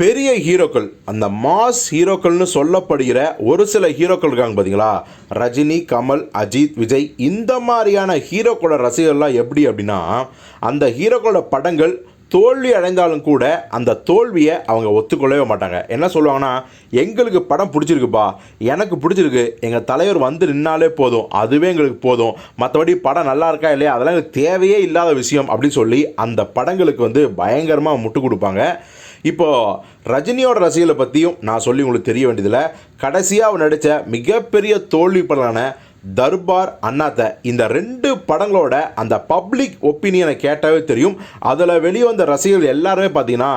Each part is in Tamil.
பெரிய ஹீரோக்கள் அந்த மாஸ் ஹீரோக்கள்னு சொல்லப்படுகிற ஒரு சில ஹீரோக்கள் இருக்காங்க பார்த்தீங்களா ரஜினி கமல் அஜித் விஜய் இந்த மாதிரியான ஹீரோக்களோட ரசிகர்கள்லாம் எப்படி அப்படின்னா அந்த ஹீரோக்களோட படங்கள் தோல்வி அடைந்தாலும் கூட அந்த தோல்வியை அவங்க ஒத்துக்கொள்ளவே மாட்டாங்க. என்ன சொல்லுவாங்கன்னா எங்களுக்கு படம் பிடிச்சிருக்குப்பா எனக்கு பிடிச்சிருக்கு எங்கள் தலைவர் வந்து நின்னாலே போதும் அதுவே எங்களுக்கு போதும் மற்றபடி படம் நல்லா இருக்கா இல்லையா அதெல்லாம் எங்களுக்கு தேவையே இல்லாத விஷயம் அப்படின்னு சொல்லி அந்த படங்களுக்கு வந்து பயங்கரமாக முட்டு கொடுப்பாங்க. இப்போது ரஜினியோட ரசிகர்களை பற்றியும் நான் சொல்லி உங்களுக்கு தெரிய வேண்டியதில்லை கடைசியாக அவர் நடித்த மிகப்பெரிய தோல்வி படலான தர்பார் அண்ணாத்த இந்த ரெண்டு படங்களோட அந்த பப்ளிக் ஒப்பீனியனை கேட்டாவே தெரியும். அதில் வெளிவந்த ரசிகர்கள் எல்லாருமே பார்த்தீங்கன்னா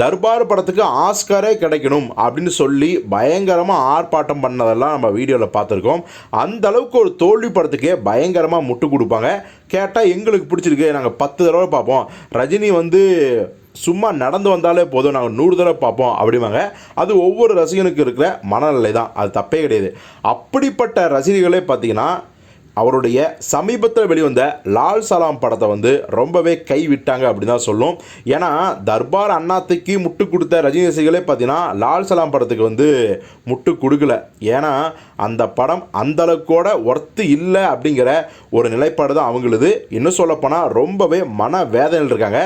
தர்பார் படத்துக்கு ஆஸ்காரே கிடைக்கணும் அப்படின்னு சொல்லி பயங்கரமாக ஆர்ப்பாட்டம் பண்ணதெல்லாம் நம்ம வீடியோவில் பார்த்துருக்கோம். அந்த அளவுக்கு ஒரு தோல்வி படத்துக்கே பயங்கரமாக முட்டு கொடுப்பாங்க. கேட்டால் எங்களுக்கு பிடிச்சிருக்கு நாங்கள் பத்து தடவை பார்ப்போம். ரஜினி வந்து சும்மா நடந்து வந்தாலே போதும். நாங்கள் நூறு தடவை பார்ப்போம் அப்படிம்பாங்க. அது ஒவ்வொரு ரசிகனுக்கு இருக்கிற மனநிலை தான் அது தப்பே கிடையாது. அப்படிப்பட்ட ரசிகர்களே பார்த்தீங்கன்னா அவருடைய சமீபத்தில் வெளிவந்த லால் சலாம் படத்தை வந்து ரொம்பவே கைவிட்டாங்க அப்படின்னு தான் சொல்லும். ஏன்னா தர்பார் அண்ணாத்துக்கு முட்டு கொடுத்த ரஜினி ரசிகர்களே பார்த்தீங்கன்னா லால் சலாம் படத்துக்கு வந்து முட்டு கொடுக்கல. ஏன்னா அந்த படம் அந்தளவுக்கோட ஒர்த்து இல்லை அப்படிங்கிற ஒரு நிலைப்பாடு தான் அவங்களுது. இன்னும் சொல்லப்போனால் ரொம்பவே மன வேதனையில் இருக்காங்க.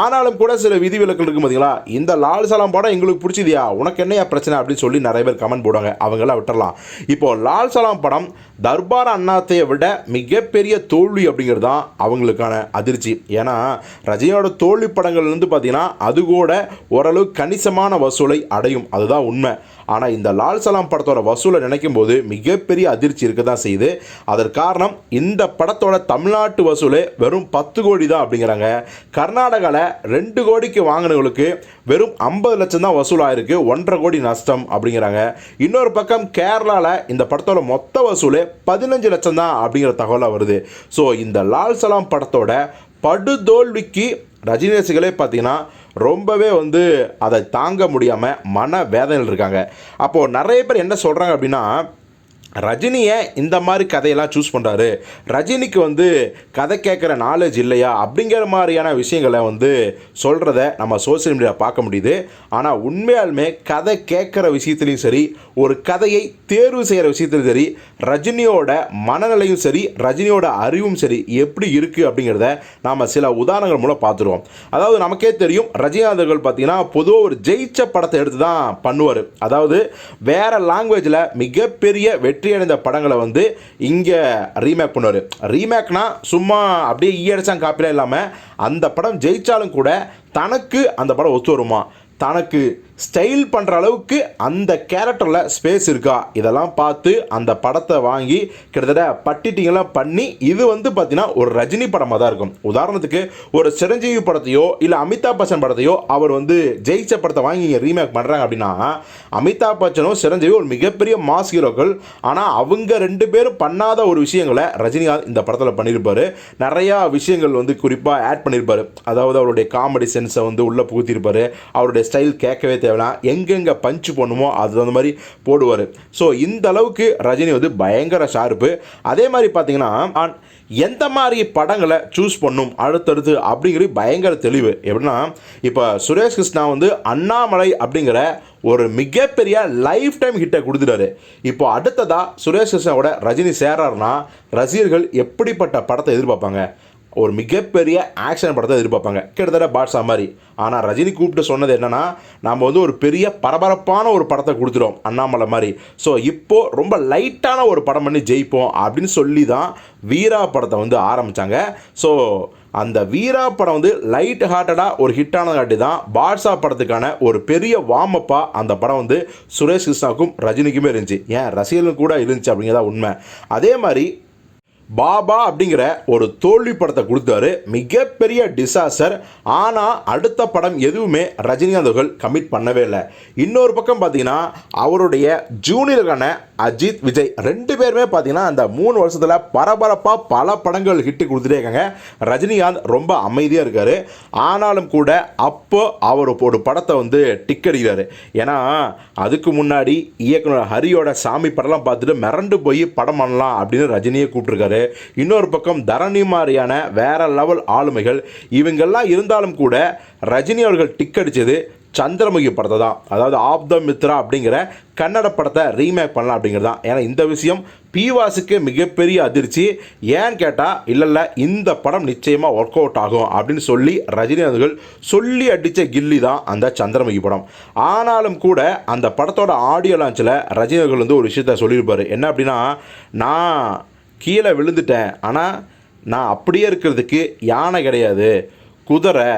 ஆனாலும் கூட சில விதிவிலக்கள் இருக்கும் பார்த்தீங்களா இந்த லால் சலாம் படம் எங்களுக்கு பிடிச்சதியா? உனக்கு என்னையா பிரச்சனை? அப்படின்னு சொல்லி நிறைய பேர் கமெண்ட் போடுவாங்க. அவங்களாம் விட்டுறலாம். இப்போது லால் சலாம் படம் தர்பார் அண்ணாத்தையை விட மிகப்பெரிய தோல்வி அப்படிங்கிறது தான் அவங்களுக்கான அதிர்ச்சி. ஏன்னா ரஜினியோட தோல்வி படங்கள் வந்து பார்த்தீங்கன்னா அது கூட ஓரளவு கணிசமான வசூலை அடையும். அதுதான் உண்மை. ஆனால் இந்த லால் சலாம் படத்தோட வசூலை நினைக்கும் போது மிகப்பெரிய அதிர்ச்சி இருக்க தான் செய்யுது. அதற்கு காரணம் இந்த படத்தோட தமிழ்நாட்டு வசூலே வெறும் பத்து கோடி தான் அப்படிங்கிறாங்க. கர்நாடகாவில் ரெண்டு கோடிக்கு வாங்கினவங்களுக்கு வெறும் ஐம்பது லட்சம் தான் வசூலாயிருக்கு ஒன்றரை கோடி நஷ்டம் அப்படிங்கிறாங்க. இன்னொரு பக்கம் கேரளாவில் இந்த படத்தோட மொத்த வசூல் பதினஞ்சு லட்சம் தான் அப்படிங்கிற தகவலாக வருது. ஸோ இந்த லால் சலாம் படத்தோட படுதோல்விக்கு ரஜினி ரசிகளே பார்த்தீங்கன்னா ரொம்பவே வந்து அதை தாங்க முடியாமல் மன வேதனையில் இருக்காங்க. அப்போது நிறைய பேர் என்ன சொல்கிறாங்க அப்படின்னா ரஜினியை இந்த மாதிரி கதையெல்லாம் சூஸ் பண்ணுறாரு ரஜினிக்கு வந்து கதை கேட்குற நாலேஜ் இல்லையா அப்படிங்கிற மாதிரியான விஷயங்களை வந்து சொல்கிறத நம்ம சோசியல் மீடியாவில் பார்க்க முடியுது. ஆனால் உண்மையாலுமே கதை கேட்குற விஷயத்துலையும் சரி ஒரு கதையை தேர்வு செய்கிற விஷயத்துலையும் சரி ரஜினியோட மனநிலையும் சரி ரஜினியோட அறிவும் சரி எப்படி இருக்குது அப்படிங்கிறத நாம் சில உதாரணங்கள் மூலம் பார்த்துருவோம். அதாவது நமக்கே தெரியும் ரஜினிகாந்தர்கள் பார்த்தீங்கன்னா பொதுவாக ஒரு ஜெயிச்ச படத்தை எடுத்து தான் பண்ணுவார். அதாவது வேறு லாங்குவேஜில் மிகப்பெரிய வெற்றி அடைந்த படங்களை வந்து இங்கே ரீமேக் பண்ணுவார். ரீமேக்னா சும்மா அப்படியே e ஈயடிச்சாங்க காப்பிலாம் இல்லாமல் அந்த படம் ஜெயித்தாலும் கூட தனக்கு அந்த படம் ஒத்து வருமா? தனக்கு ஸ்டைல் பண்ணுற அளவுக்கு அந்த கேரக்டரில் ஸ்பேஸ் இருக்கா? இதெல்லாம் பார்த்து அந்த படத்தை வாங்கி கிட்டத்தட்ட பட்டிட்டிங்கெல்லாம் பண்ணி இது வந்து பார்த்திங்கன்னா ஒரு ரஜினி படமாக தான் இருக்கும். உதாரணத்துக்கு ஒரு சிரஞ்சீவி படத்தையோ இல்லை அமிதாப் பச்சன் படத்தையோ அவர் வந்து ஜெயிச்ச படத்தை வாங்கி இங்கே ரீமேக் பண்ணுறாங்க அப்படின்னா அமிதாப் பச்சனும் சிரஞ்சீவி ஒரு மிகப்பெரிய மாஸ் ஹீரோக்கள் ஆனால் அவங்க ரெண்டு பேரும் பண்ணாத ஒரு விஷயங்களை ரஜினிகாந்த் இந்த படத்தில் பண்ணியிருப்பார். நிறையா விஷயங்கள் வந்து குறிப்பாக ஆட் பண்ணியிருப்பார். அதாவது அவருடைய காமெடி சென்ஸை வந்து உள்ளே புகுத்தியிருப்பார். அவருடைய ஸ்டைல் கேட்கவே தேவைன்னா எங்கெங்கே பஞ்சு பண்ணுமோ அது அந்த மாதிரி போடுவார். ஸோ இந்த அளவுக்கு ரஜினி வந்து பயங்கர ஷார்ப்பு அதே மாதிரி பார்த்தீங்கன்னா எந்த மாதிரி படங்களை சூஸ் பண்ணும் அடுத்தடுத்து அப்படிங்கிறது பயங்கர தெளிவு. எப்படின்னா இப்போ சுரேஷ் கிருஷ்ணா வந்து அண்ணாமலை அப்படிங்கிற ஒரு மிகப்பெரிய லைஃப் டைம் ஹிட்டை கொடுத்துட்டாரு. இப்போ அடுத்ததாக சுரேஷ் கிருஷ்ணாவோட ரஜினி சேராருன்னா ரசிகர்கள் எப்படிப்பட்ட படத்தை எதிர்பார்ப்பாங்க? ஒரு மிகப்பெரிய ஆக்ஷன் படத்தை எதிர்பார்ப்பாங்க. கிட்டத்தட்ட பாட்ஷா மாதிரி. ஆனால் ரஜினி கூப்பிட்டு சொன்னது என்னென்னா நம்ம வந்து ஒரு பெரிய பரபரப்பான ஒரு படத்தை கொடுத்துருவோம் அண்ணாமலை மாதிரி. ஸோ இப்போது ரொம்ப லைட்டான ஒரு படம் பண்ணி ஜெயிப்போம் அப்படின்னு சொல்லி தான் வீரா படத்தை வந்து ஆரம்பித்தாங்க ஸோ அந்த வீரா படம் வந்து லைட் ஹார்ட்டடாக ஒரு ஹிட்டானதாட்டி தான் பாட்ஷா படத்துக்கான ஒரு பெரிய வார்மப்பாக அந்த படம் வந்து சுரேஷ் கிருஷ்ணாவுக்கும் ரஜினிக்குமே இருந்துச்சு. ஏன் ரசிகர்களும் கூட இருந்துச்சு அப்படிங்கிறதா உண்மை. அதே மாதிரி பாபா அப்படிங்கிற ஒரு தோல்வி படத்தை கொடுத்தாரு. மிகப்பெரிய டிசாஸ்டர் ஆனால் அடுத்த படம் எதுவுமே ரஜினிகாந்த் அவர்கள் கமிட் பண்ணவே இல்லை. இன்னொரு பக்கம் பார்த்தீங்கன்னா அவருடைய ஜூனியருக்கான அஜித் விஜய் ரெண்டு பேருமே பார்த்தீங்கன்னா அந்த மூணு வருஷத்தில் பரபரப்பாக பல படங்கள் ஹிட்டு கொடுத்துட்டே இருக்காங்க. ரஜினிகாந்த் ரொம்ப அமைதியாக இருக்கார். ஆனாலும் கூட அப்போ அவர் ஒரு படத்தை வந்து டிக் அடிக்கிறாரு. ஏன்னா அதுக்கு முன்னாடி இயக்குனர் ஹரியோட சாமி படம்லாம் பார்த்துட்டு மிரண்டு போய் படம் பண்ணலாம் அப்படின்னு ரஜினியை கூப்பிட்டுருக்காரு. இன்னொரு பக்கம் தரணி மாதிரியான வேற லெவல் ஆளுமைகள் இவங்கெல்லாம் இருந்தாலும் கூட ரஜினி அவர்கள் டிக் அடித்தது சந்திரமுகி படத்தை தான் அதாவது ஆப் த மித்ரா அப்படிங்கிற கன்னட படத்தை ரீமேக் பண்ணலாம் அப்படிங்கிறது தான். ஏன்னா இந்த விஷயம் பிவாஸுக்கு மிகப்பெரிய அதிர்ச்சி. ஏன்னு கேட்டால் இல்லை இல்லை இந்த படம் நிச்சயமாக ஒர்க் அவுட் ஆகும் அப்படின்னு சொல்லி ரஜினிகாந்த்கள் சொல்லி அடித்த கில்லி தான் அந்த சந்திரமுகி படம். ஆனாலும் கூட அந்த படத்தோட ஆடியோ லான்ச்சில் ரஜினி வந்து ஒரு விஷயத்த சொல்லியிருப்பார். என்ன அப்படின்னா நான் கீழே விழுந்துட்டேன். ஆனால் நான் அப்படியே இருக்கிறதுக்கு யானை கிடையாது. குதிரை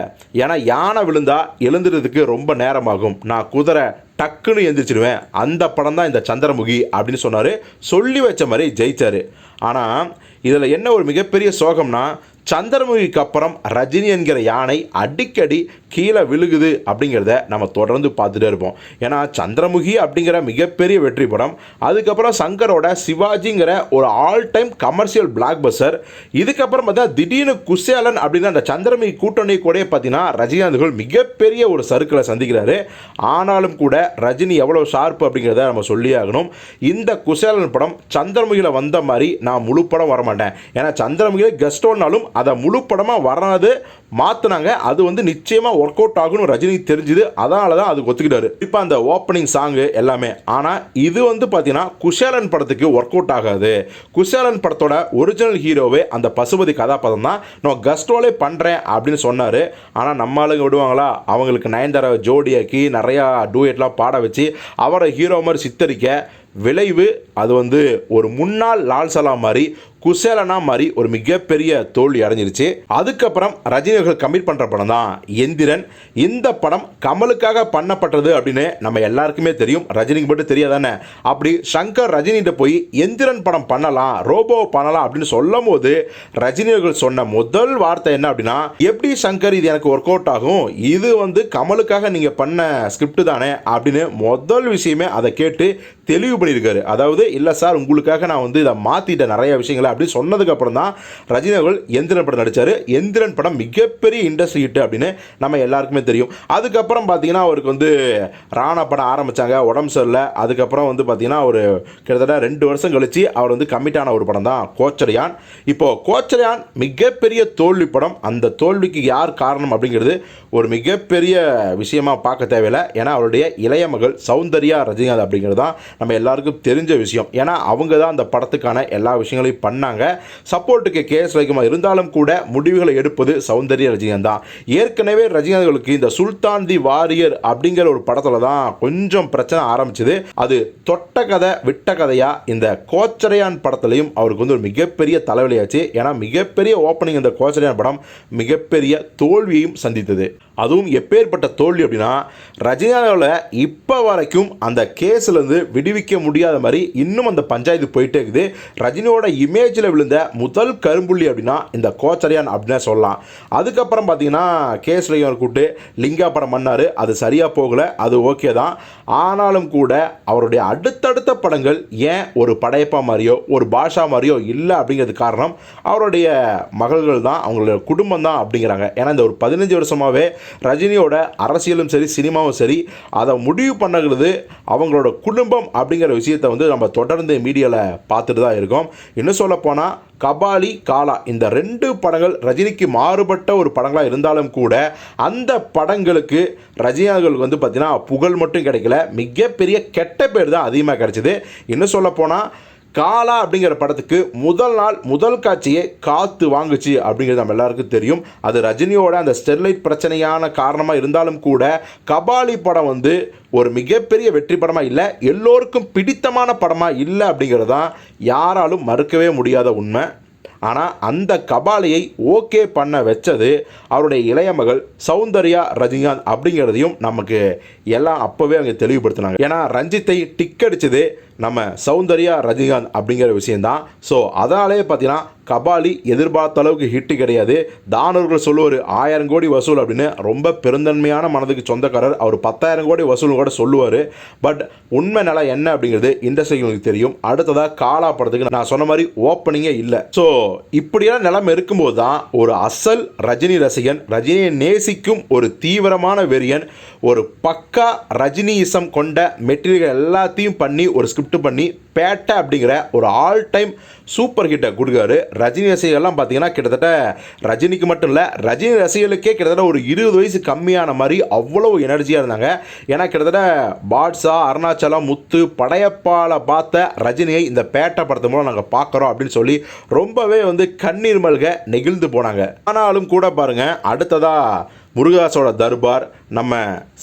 ஏன்னா யானை விழுந்தா எழுந்துறதுக்கு ரொம்ப நேரமாகும். நான் குதிரை டக்குன்னு எந்திரிச்சிடுவேன். அந்த படம் தான் இந்த சந்திரமுகி அப்படின்னு சொன்னார். சொல்லி வச்ச மாதிரி ஜெயிச்சார். ஆனால் இதில் என்ன ஒரு மிகப்பெரிய சோகம்னா சந்திரமுகிக்கு அப்புறம் ரஜினி என்கிற யானை அடிக்கடி கீழே விழுகுது அப்படிங்கிறத நம்ம தொடர்ந்து பார்த்துட்டே இருப்போம். ஏன்னா சந்திரமுகி அப்படிங்கிற மிகப்பெரிய வெற்றி படம். அதுக்கப்புறம் சங்கரோட சிவாஜிங்கிற ஒரு all time commercial blockbuster இதுக்கப்புறம் பார்த்தா திடீர்னு குசேலன் அப்படின்னு அந்த சந்திரமுகி கூட்டணி கூட பார்த்தீங்கன்னா ரஜினிகாந்த்கள் மிகப்பெரிய ஒரு சருக்களை சந்திக்கிறாரு. ஆனாலும் கூட ரஜினி எவ்வளோ ஷார்ப் அப்படிங்கிறத நம்ம சொல்லி ஆகணும். இந்த குசேலன் படம் சந்திரமுகியில் வந்த மாதிரி நான் முழு படம் வரமாட்டேன். ஏன்னா சந்திரமுகியில் கெஸ்டோன்னாலும் அதை முழு படமாக வராது மாற்றினாங்க அது வந்து நிச்சயமாக ஒர்க் அவுட் ஆகும்னு ரஜினி தெரிஞ்சுது. அதனால தான் அது ஒத்துக்கிட்டாரு. இப்போ அந்த ஓப்பனிங் சாங்கு எல்லாமே. ஆனால் இது வந்து பார்த்தீங்கன்னா குஷாலன் படத்துக்கு ஒர்க் அவுட் ஆகாது. குஷாலன் படத்தோட ஒரிஜினல் ஹீரோவே அந்த பசுபதி கதாபாத்திரம் தான். நான் கஸ்டோலே பண்ணுறேன் அப்படின்னு சொன்னார். ஆனால் நம்ம ஆளுங்க விடுவாங்களா? அவங்களுக்கு நயன்தாரா ஜோடியாக்கி நிறையா டூயட்லாம் பாட வச்சு அவரை ஹீரோ மாதிரி சித்தரிக்க விளைவு அது வந்து ஒரு முன்னாள் லால் மாதிரி குசேலனா மாதிரி ஒரு மிகப்பெரிய தோல்வி அடைஞ்சிருச்சு. அதுக்கப்புறம் ரஜினி அவர்கள் கமிட் பண்ணுற படம் தான். எந்திரன் இந்த படம் கமலுக்காக பண்ணப்பட்டது அப்படின்னு நம்ம எல்லாருக்குமே தெரியும். ரஜினிக்கு மட்டும் தெரியாதானே? அப்படி சங்கர் ரஜினிகிட்ட போய் எந்திரன் படம் பண்ணலாம் ரோபோ பண்ணலாம் அப்படின்னு சொல்லும் போது ரஜினி அவர்கள் சொன்ன முதல் வார்த்தை என்ன அப்படின்னா எப்படி சங்கர் இது எனக்கு ஒர்க் அவுட் ஆகும்? இது வந்து கமலுக்காக நீங்கள் பண்ண ஸ்கிரிப்ட் தானே? அப்படின்னு முதல் விஷயமே அதை கேட்டு தெளிவு பண்ணியிருக்காரு அதாவது இல்லை சார் உங்களுக்காக நான் வந்து இதை மாற்றிட்டேன் நிறைய விஷயங்களை அப்படி சொன்னதுக்கு அப்புறம் தான் ரஜினி அவர்கள் எந்திரன் படம் நடித்தார் எந்திரன் படம் மிகப்பெரிய இண்டஸ்ட்ரி ஹிட் அப்படின்னு நம்ம எல்லாருக்குமே தெரியும். அதுக்கப்புறம் பார்த்தீங்கன்னா அவருக்கு வந்து ராணா படம் ஆரம்பித்தாங்க உடம்பு சரியில்லை. அதுக்கப்புறம் வந்து பார்த்தீங்கன்னா ஒரு கிட்டத்தட்ட ரெண்டு வருஷம் கழித்து அவர் வந்து கமிட்டான ஒரு படம் தான் கோச்சரியான் இப்போது கோச்சரியான் மிகப்பெரிய தோல்வி படம். அந்த தோல்விக்கு யார் காரணம் அப்படிங்கிறது ஒரு மிகப்பெரிய விஷயமா பார்க்க தேவையில்லை. ஏன்னா அவருடைய இளைய மகள் சௌந்தர்யா ரஜினிகாந்த் அப்படிங்கிறது தான் நம்ம எல்லாருக்கும் தெரிஞ்ச விஷயம். ஏன்னா அவங்க தான் அந்த படத்துக்கான எல்லா விஷயங்களையும் பண்ண பண்ணாங்க. சப்போர்ட்டுக்கு கேஎஸ் ரவிக்குமார் இருந்தாலும் கூட முடிவுகளை எடுப்பது சௌந்தர்யா ரஜினிகாந்த். தான் ஏற்கனவே ரஜினிகாந்த்களுக்கு இந்த சுல்தான் தி வாரியர் அப்படிங்கிற ஒரு படத்தில் தான் கொஞ்சம் பிரச்சனை ஆரம்பிச்சது. அது தொட்ட கதை விட்ட கதையாக இந்த கோச்சரையான் படத்துலையும் அவருக்கு வந்து ஒரு மிகப்பெரிய தலைவலியாச்சு. ஏன்னா மிகப்பெரிய ஓப்பனிங் இந்த கோச்சரையான் படம் மிகப்பெரிய தோல்வியையும் சந்தித்தது. அதுவும் எப்பேற்பட்ட தோல்வி அப்படின்னா ரஜினியாவில் இப்போ வரைக்கும் அந்த கேஸ்லேருந்து விடுவிக்க முடியாத மாதிரி இன்னும் அந்த பஞ்சாயத்து போயிட்டே இருக்குது. ரஜினியோட இமேஜில் விழுந்த முதல் கரும்புள்ளி அப்படின்னா இந்த கோச்சரியான் அப்படின்னே சொல்லலாம். அதுக்கப்புறம் பார்த்தீங்கன்னா கேஸ் கூப்பிட்டு லிங்கா படம் பண்ணார் அது சரியாக போகலை அது ஓகே தான். ஆனாலும் கூட அவருடைய அடுத்தடுத்த படங்கள் ஏன் ஒரு படையப்பா மாதிரியோ ஒரு பாஷா மாதிரியோ இல்லை அப்படிங்கிறது காரணம் அவருடைய மகள்கள் தான் அவங்களோட குடும்பம் தான் அப்படிங்கிறாங்க. ஏன்னா இந்த ஒரு பதினஞ்சு வருஷமாகவே ரஜினியோட அரசியலும் சரி சினிமாவும் சரி அதை முடிவு பண்ணுறது அவங்களோட குடும்பம் அப்படிங்கிற விஷயத்தை வந்து நம்ம தொடர்ந்து மீடியாவில் பார்த்துட்டு தான் இருக்கோம். இன்னும் சொல்லப்போனால் கபாலி காலா இந்த ரெண்டு படங்கள் ரஜினிக்கு மாறுபட்ட ஒரு படங்களாக இருந்தாலும் கூட அந்த படங்களுக்கு ரஜினிகளுக்கு வந்து பார்த்திங்கன்னா புகழ் மட்டும் கிடைக்கல. மிகப்பெரிய கெட்ட பேர் தான் அதிகமாக கிடைச்சிது. இன்னும் சொல்லப்போனால் காலா அப்படிங்கிற படத்துக்கு முதல் நாள் முதல் காட்சியை காத்து வாங்குச்சு அப்படிங்கிறது நம்ம எல்லாருக்கும் தெரியும். அது ரஜினியோட அந்த ஸ்டெர்லைட் பிரச்சனையான காரணமாக இருந்தாலும் கூட கபாலி படம் வந்து ஒரு மிகப்பெரிய வெற்றி படமாக இல்லை எல்லோருக்கும் பிடித்தமான படமாக இல்லை அப்படிங்கிறது தான் யாராலும் மறுக்கவே முடியாத உண்மை. ஆனால் அந்த கபாலியை ஓகே பண்ண வச்சது அவருடைய இளைய மகள் சௌந்தர்யா ரஜினிகாந்த் அப்படிங்கிறதையும் நமக்கு எல்லாம் அப்போவே அங்கே தெளிவுபடுத்தினாங்க. ஏன்னா ரஞ்சித்தை டிக் அடிச்சது நம்ம சௌந்தர்யா ரஜினிகாந்த் அப்படிங்கிற விஷயந்தான் ஸோ அதனாலே பார்த்தீங்கன்னா கபாலி எதிர்பார்த்த அளவுக்கு ஹிட்டு கிடையாது. தானவர்கள் சொல்லுவார் ஆயிரம் கோடி வசூல் அப்படின்னு. ரொம்ப பெருந்தன்மையான மனதுக்கு சொந்தக்காரர். அவர் பத்தாயிரம் கோடி வசூல் கூட சொல்லுவார். பட் உண்மை நிலை என்ன அப்படிங்கிறது இண்டஸ்ட்ரிக்கு தெரியும். அடுத்ததாக காலா படத்துக்கு நான் சொன்ன மாதிரி ஓப்பனிங்கே இல்லை. ஸோ இப்படியான நிலைமை இருக்கும்போது தான் ஒரு அசல் ரஜினி ரசிகன் ரஜினியை நேசிக்கும் ஒரு தீவிரமான வெறியன் ஒரு பக்கா ரஜினியிசம் கொண்ட மெட்டீரியல் எல்லாத்தையும் பண்ணி ஒரு ஸ்கிரிப்ட் உண்டு பண்ணி பேட்டை அப்படிங்கிற ஒரு ஆல் டைம் சூப்பர் ஹிட்டை கொடுக்காரு ரஜினி ரசிகர்கள்லாம் பார்த்தீங்கன்னா கிட்டத்தட்ட ரஜினிக்கு மட்டும் இல்லை ரஜினி ரசிகர்களுக்கே கிட்டத்தட்ட ஒரு இருபது வயசு கம்மியான மாதிரி அவ்வளோ எனர்ஜியாக இருந்தாங்க. ஏன்னா கிட்டத்தட்ட பாட்ஸா அருணாச்சலம் முத்து படையப்பால பார்த்த ரஜினியை இந்த பேட்டை படத்து மூலம் நாங்கள் பார்க்குறோம் அப்படின்னு சொல்லி ரொம்பவே வந்து கண்ணீர் மல்க நெகிழ்ந்து போனாங்க. ஆனாலும் கூட பாருங்கள் அடுத்ததாக முருகாசோட தர்பார் நம்ம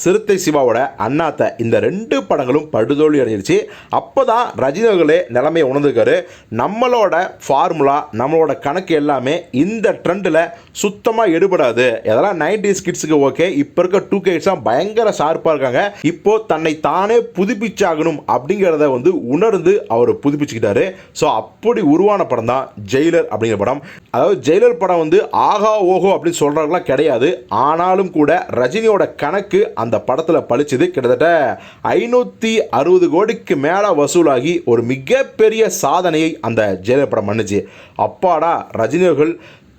சிறுத்தை சிவாவோட அண்ணாத்த இந்த ரெண்டு படங்களும் படுதோல்வி அடைஞ்சிருச்சு. அப்போ தான் ரஜினிகளே நிலைமையை உணர்ந்துருக்காரு. நம்மளோட ஃபார்முலா நம்மளோட கணக்கு எல்லாமே இந்த ட்ரெண்டில் சுத்தமாக எடுபடாது. இதெல்லாம் நைன்டிஸ் கிட்ஸுக்கு ஓகே இப்போ இருக்க டூ கிட்ஸ்லாம் பயங்கர ஷார்ப்பாக இருக்காங்க. இப்போது தன்னை தானே புதுப்பிச்சாகணும் அப்படிங்கிறத வந்து உணர்ந்து அவர் புதுப்பிச்சுக்கிட்டாரு. ஸோ அப்படி உருவான படம் தான் ஜெயிலர் அப்படிங்கிற படம். அதாவது ஜெயிலர் படம் வந்து ஆகா ஓஹோ அப்படின்னு சொல்கிறவங்களாம் கிடையாது. ஆனாலும் கூட ரஜினியோட கணக்கு அந்த படத்தில் பழிச்சது கிட்டத்தட்ட ஐநூற்றி அறுபது கோடிக்கு மேலே வசூலாகி ஒரு மிகப்பெரிய சாதனையை அந்த ஜெயலலிதா படம் பண்ணுச்சு. அப்பாடா ரஜினியர்கள்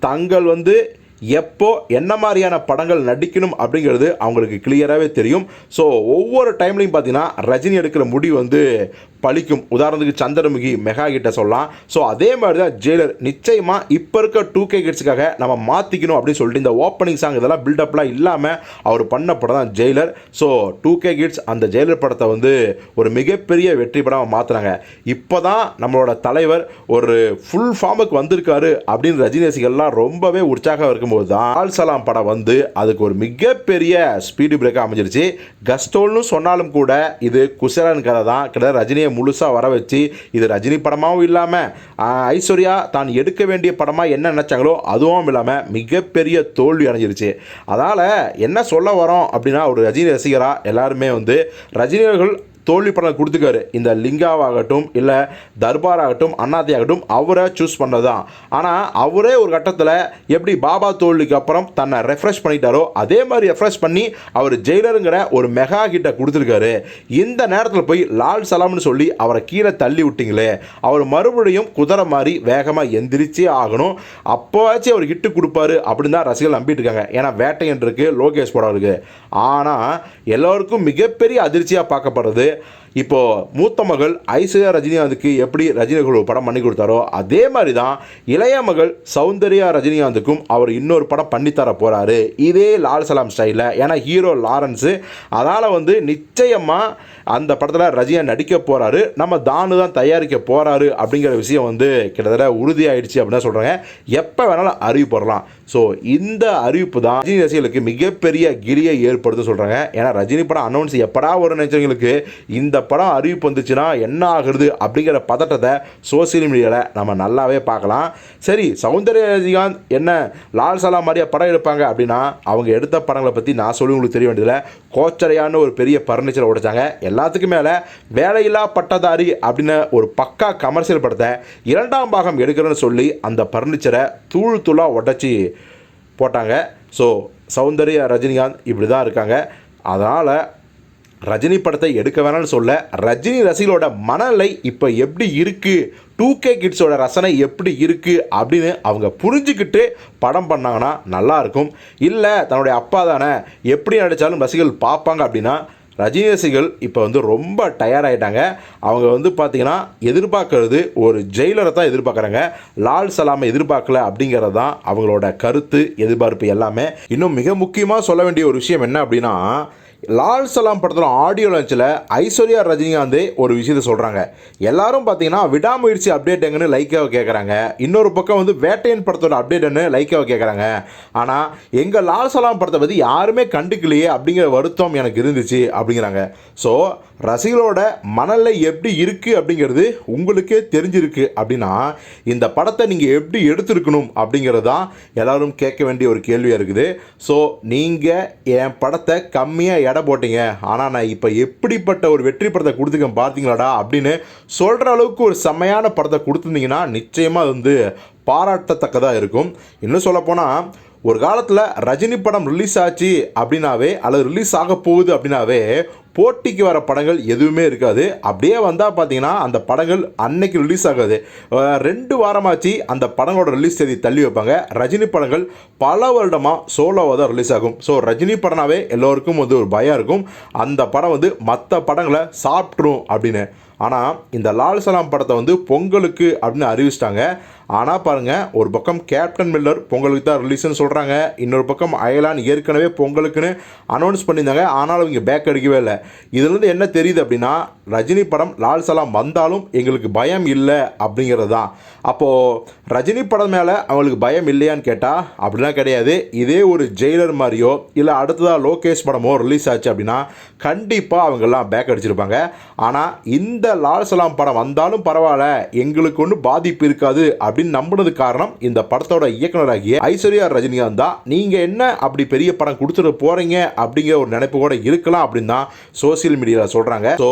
தங்கள் வந்து எப்போ என்ன மாதிரியான படங்கள் நடிக்கணும் அப்படிங்கிறது அவங்களுக்கு கிளியராகவே தெரியும். ஸோ ஒவ்வொரு டைம்லையும் பார்த்தீங்கன்னா ரஜினி எடுக்கிற முடிவு வந்து பழிக்கும். உதாரணத்துக்கு சந்திரமுகி மெகா கிட்ட சொல்லலாம். ஸோ அதே மாதிரி தான் ஜெயிலர். நிச்சயமாக இப்போ இருக்க டூ கே கிட்ஸுக்காக நம்ம மாற்றிக்கணும் அப்படின்னு சொல்லிட்டு இந்த ஓப்பனிங் சாங் இதெல்லாம் பில்டப்லாம் இல்லாமல் அவர் பண்ண படம் தான் Jailer. So two K kids அந்த ஜெயிலர் படத்தை வந்து ஒரு மிகப்பெரிய வெற்றி படமாக மாற்றுறாங்க இப்போ தான் நம்மளோட தலைவர் ஒரு ஃபுல் ஃபார்முக்கு வந்திருக்காரு அப்படின்னு ரஜினி ரசிகர்லாம் ரொம்பவே உற்சாகம் இருக்கும்போது தான் ஆல் சலாம் படம் வந்து அதுக்கு ஒரு மிகப்பெரிய ஸ்பீடு பிரேக்காக அமைஞ்சிருச்சு. கஸ்டோல்னு சொன்னாலும் கூட இது குசரன் கதை தான். கிட்டத்தட்ட ரஜினியை முழுசாக வர வச்சு இது ரஜினி படமாகவும் இல்லாமல் ஐஸ்வர்யா தான் எடுக்க வேண்டிய படமாக என்ன நினச்சாங்களோ அதுவும் இல்லாமல் மிகப்பெரிய தோல்வி அடைஞ்சிருச்சு. அதனால் என்ன சொல்ல வரோம் அப்படின்னா ஒரு ரஜினி ரசிகராக எல்லாருமே வந்து ரஜினிகள் தோல்வி படம் கொடுத்துக்காரு இந்த லிங்காவாகட்டும் இல்லை தர்பார் ஆகட்டும் அண்ணாத்தி ஆகட்டும் அவரை சூஸ் பண்ணதான் ஆனால் அவரே ஒரு கட்டத்தில் எப்படி பாபா தோல்விக்கு அப்புறம் தன்னை ரெஃப்ரெஷ் பண்ணிட்டாரோ அதே மாதிரி ரெஃப்ரெஷ் பண்ணி அவர் ஜெயிலருங்கிற ஒரு மெகா கிட்ட கொடுத்துருக்காரு. இந்த நேரத்தில் போய் லால் சலாம்னு சொல்லி அவரை கீழே தள்ளி விட்டிங்களே அவர் மறுபடியும் குதிரை மாதிரி வேகமாக எந்திரிச்சே ஆகணும். அப்போவாச்சும் அவர் ஹிட்டு கொடுப்பாரு அப்படின்னு தான் ரசிகர்கள் நம்பிட்டு இருக்காங்க ஏன்னா வேட்டையன் இருக்குது லோகேஷ் படம் இருக்குது ஆனால் எல்லோருக்கும் மிகப்பெரிய அதிர்ச்சியாக பார்க்கப்படுறது இப்போ மூத்த மகள் ஐஸ்வர்யா ரஜினிகாந்துக்கு எப்படி ரஜினிகள் ஒரு படம் பண்ணி கொடுத்தாரோ அதே மாதிரி தான் இளைய மகள் சௌந்தர்யா ரஜினிகாந்துக்கும் அவர் இன்னொரு படம் பண்ணித்தர போகிறாரு இதே லால் சலாம் ஸ்டைலில். ஏன்னா ஹீரோ லாரன்ஸு. அதனால் வந்து நிச்சயமாக அந்த படத்தில் ரஜினியா நடிக்க போகிறாரு நம்ம தானு தான் தயாரிக்க போகிறாரு அப்படிங்கிற விஷயம் வந்து கிட்டத்தட்ட உறுதியாயிடுச்சு அப்படின்னு சொல்கிறாங்க எப்போ வேணாலும் அறிவிப்படலாம் ஸோ இந்த அறிவிப்பு தான் ரஜினி ரசிகர்களுக்கு மிகப்பெரிய கிரியை ஏற்படுத்த சொல்கிறாங்க ஏன்னா ரஜினி படம் அனௌன்ஸ் எப்படா ஒரு நினைச்சவங்களுக்கு இந்த படம் அறிவிப்பு வந்துச்சுன்னா என்ன ஆகுறது அப்படிங்கிற பதட்டத்தை சோசியல் மீடியாவில் நம்ம நல்லாவே பார்க்கலாம். சரி சௌந்தர்ய ரஜினிகாந்த் என்ன லால் சலா மாதிரியா படம் எடுப்பாங்க அப்படின்னா அவங்க எடுத்த படங்களை பற்றி நான் சொல்லி உங்களுக்கு தெரிய வேண்டியதில்லை கோச்சரையான ஒரு பெரிய பர்னிச்சரை உடைச்சாங்க. எல்லாத்துக்கும் மேலே வேலையில்லா பட்டதாரி அப்படின்னு ஒரு பக்கா கமர்ஷியல் படத்தை இரண்டாம் பாகம் எடுக்கிறேன்னு சொல்லி அந்த பர்னிச்சரை தூள் தூளாக உடச்சி போட்டாங்க. ஸோ சௌந்தர்யா ரஜினிகாந்த் இப்படி தான் இருக்காங்க. அதனால் ரஜினி படத்தை எடுக்க வேணாம்னு சொல்ல ரஜினி ரசிகளோட மனநிலை இப்போ எப்படி இருக்குது டூ கே கிட்ஸோட ரசனை எப்படி இருக்குது அப்படின்னு அவங்க புரிஞ்சுக்கிட்டு படம் பண்ணாங்கன்னா நல்லாயிருக்கும் இல்லை தன்னுடைய அப்பா தானே எப்படி நடித்தாலும் ரசிகர்கள் பார்ப்பாங்க அப்படின்னா ரஜினி ரசிகர்கள் இப்போ வந்து ரொம்ப டயர்ட் ஆகிட்டாங்க அவங்க வந்து பார்த்திங்கன்னா எதிர்பார்க்கறது ஒரு ஜெயிலரை தான் எதிர்பார்க்குறாங்க. லால் சலாமை எதிர்பார்க்கல அப்படிங்கிறது தான் அவங்களோட கருத்து எதிர்பார்ப்பு எல்லாமே. இன்னும் மிக முக்கியமாக சொல்ல வேண்டிய ஒரு விஷயம் என்ன அப்படின்னா லால் சலாம் படத்தில் ஆடியோ லான்ச்சில் ஐஸ்வர்யா ரஜினிகாந்தே ஒரு விஷயத்த சொல்கிறாங்க எல்லாரும் பார்த்தீங்கன்னா விடாமுயற்சி அப்டேட் எங்கன்னு லைக்காவை கேட்குறாங்க இன்னொரு பக்கம் வந்து வேட்டையன் படத்தோட அப்டேட்னு லைக்காவை கேட்குறாங்க ஆனால் எங்கள் லால் சலாம் படத்தை பற்றி யாருமே கண்டுக்கலையே அப்படிங்கிற வருத்தம் எனக்கு இருந்துச்சு அப்படிங்கிறாங்க. ஸோ ரசிகளோட மனநிலை எப்படி இருக்குது அப்படிங்கிறது உங்களுக்கே தெரிஞ்சிருக்கு அப்படின்னா இந்த படத்தை நீங்கள் எப்படி எடுத்திருக்கணும் அப்படிங்கிறது தான் எல்லோரும் கேட்க வேண்டிய ஒரு கேள்வியாக இருக்குது. ஸோ நீங்கள் என் படத்தை கம்மியாக எடை போட்டீங்க. ஆனால் நான் இப்போ எப்படிப்பட்ட ஒரு வெற்றி படத்தை கொடுத்துருக்கேன் பார்த்தீங்களாடா அப்படின்னு சொல்கிற அளவுக்கு ஒரு செம்மையான படத்தை கொடுத்துருந்தீங்கன்னா நிச்சயமாக அது வந்து பாராட்டத்தக்கதாக இருக்கும். இன்னும் சொல்லப்போனால் ஒரு காலத்தில் ரஜினி படம் ரிலீஸ் ஆச்சு அப்படின்னாவே அல்லது ரிலீஸ் ஆக போகுது அப்படின்னாவே போட்டிக்கு வர படங்கள் எதுவுமே இருக்காது. அப்படியே வந்தால் பார்த்தீங்கன்னா அந்த படங்கள் அன்னைக்கு ரிலீஸ் ஆகாது. ரெண்டு வாரமாச்சு அந்த படங்களோட ரிலீஸ் தேதி தள்ளி வைப்பாங்க. ரஜினி படங்கள் பல வருடமாக சோலோவாக தான் ரிலீஸ் ஆகும். ஸோ ரஜினி படம்னாவே எல்லோருக்கும் வந்து ஒரு பயம் இருக்கும். அந்த படம் வந்து மற்ற படங்களை சாப்பிட்ரும் அப்படின்னு. ஆனால் இந்த லால் சலாம் படத்தை வந்து பொங்கலுக்கு அப்படின்னு அறிவிச்சிட்டாங்க. ஆனால் பாருங்கள் ஒரு பக்கம் கேப்டன் மில்லர் பொங்கலுக்கு தான் ரிலீஸ்னு சொல்கிறாங்க இன்னொரு பக்கம் அயலான் ஏற்கனவே பொங்கலுக்குன்னு அனௌன்ஸ் பண்ணியிருந்தாங்க ஆனாலும் இங்கே பேக் அடிக்கவே இல்லை. இதுலேருந்து என்ன தெரியுது அப்படின்னா ரஜினி படம் லால் சலாம் வந்தாலும் எங்களுக்கு பயம் இல்லை அப்படிங்கிறது தான். அப்போது ரஜினி படம் மேலே அவங்களுக்கு பயம் இல்லையான்னு கேட்டால் அப்படிலாம் கிடையாது. இதே ஒரு ஜெயிலர் மாதிரியோ இல்லை அடுத்ததாக லோகேஷ் படமோ ரிலீஸ் ஆச்சு அப்படின்னா கண்டிப்பாக அவங்கெல்லாம் பேக் அடிச்சிருப்பாங்க. ஆனால் இந்த லால் சலாம் படம் வந்தாலும் பரவாயில்ல எங்களுக்கு ஒன்றும் பாதிப்பு இருக்காது அப்படின்னு அப்படின்னு நம்பினது காரணம் இந்த படத்தோட இயக்குனராகிய ஐஸ்வர்யா ரஜினிகாந்த் தான். நீங்கள் என்ன அப்படி பெரிய படம் கொடுத்துட்டு போகிறீங்க அப்படிங்கிற ஒரு நினைப்பு கூட இருக்கலாம் அப்படின்னு தான் சோசியல் மீடியாவில் சொல்கிறாங்க ஸோ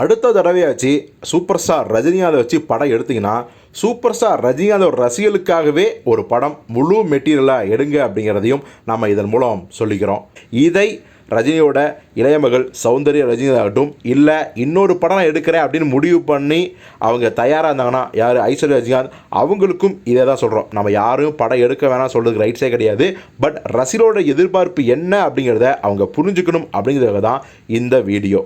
அடுத்த தடவையாச்சு சூப்பர் ஸ்டார் ரஜினிகாந்தை வச்சு படம் எடுத்தீங்கன்னா சூப்பர் ஸ்டார் ரஜினிகாந்த் ரசிகர்களுக்காகவே ஒரு படம் முழு மெட்டீரியலாக எடுங்க அப்படிங்கிறதையும் நம்ம இதன் மூலம் சொல்லிக்கிறோம். இதை ரஜினியோட இளைய மகள் சௌந்தர்யா ரஜினி ஆகட்டும் இல்லை இன்னொரு படம் நான் எடுக்கிறேன் அப்படின்னு முடிவு பண்ணி அவங்க தயாராக இருந்தாங்கன்னா யார்? ஐஸ்வர்யா ரஜினிகாந்த். அவங்களுக்கும் இதே தான் சொல்கிறோம் நம்ம யாரும் படம் எடுக்க வேணாம் சொல்கிறதுக்கு ரைட்ஸே கிடையாது. பட் ரசிகரோட எதிர்பார்ப்பு என்ன அப்படிங்கிறத அவங்க புரிஞ்சுக்கணும் அப்படிங்கிறதுக்காக தான் இந்த வீடியோ